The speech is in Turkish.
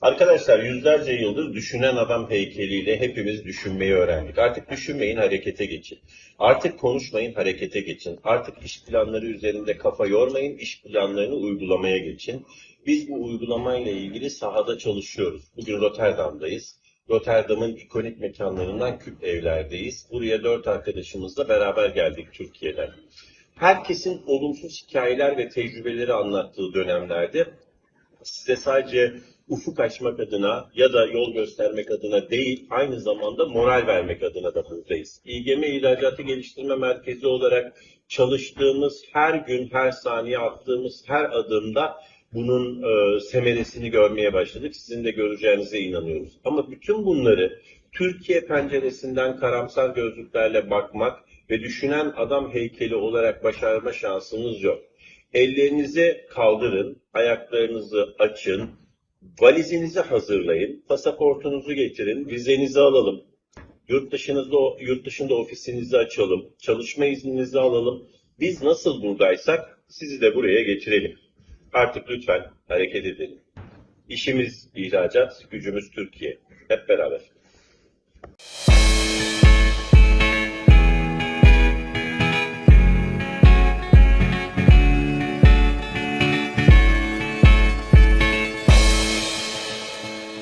Arkadaşlar yüzlerce yıldır düşünen adam heykeliyle hepimiz düşünmeyi öğrendik. Artık düşünmeyin harekete geçin. Artık konuşmayın harekete geçin. Artık iş planları üzerinde kafa yormayın, iş planlarını uygulamaya geçin. Biz bu uygulamayla ilgili sahada çalışıyoruz. Bugün Rotterdam'dayız. Rotterdam'ın ikonik mekanlarından küp evlerdeyiz. Buraya dört arkadaşımızla beraber geldik Türkiye'den. Herkesin olumsuz hikayeler ve tecrübeleri anlattığı dönemlerde size sadece ufuk açmak adına ya da yol göstermek adına değil, aynı zamanda moral vermek adına da buradayız. İGM İhracatı Geliştirme Merkezi olarak çalıştığımız her gün, her saniye attığımız her adımda bunun e, semeresini görmeye başladık. Sizin de göreceğinize inanıyoruz. Ama bütün bunları Türkiye penceresinden karamsar gözlüklerle bakmak ve düşünen adam heykeli olarak başarma şansınız yok. Ellerinizi kaldırın, ayaklarınızı açın, valizinizi hazırlayın, pasaportunuzu getirin, vizenizi alalım. Yurt dışınızda, yurt dışında ofisinizi açalım, çalışma izninizi alalım. Biz nasıl buradaysak sizi de buraya getirelim. Artık lütfen hareket edelim. İşimiz ihracat, gücümüz Türkiye. Hep beraber.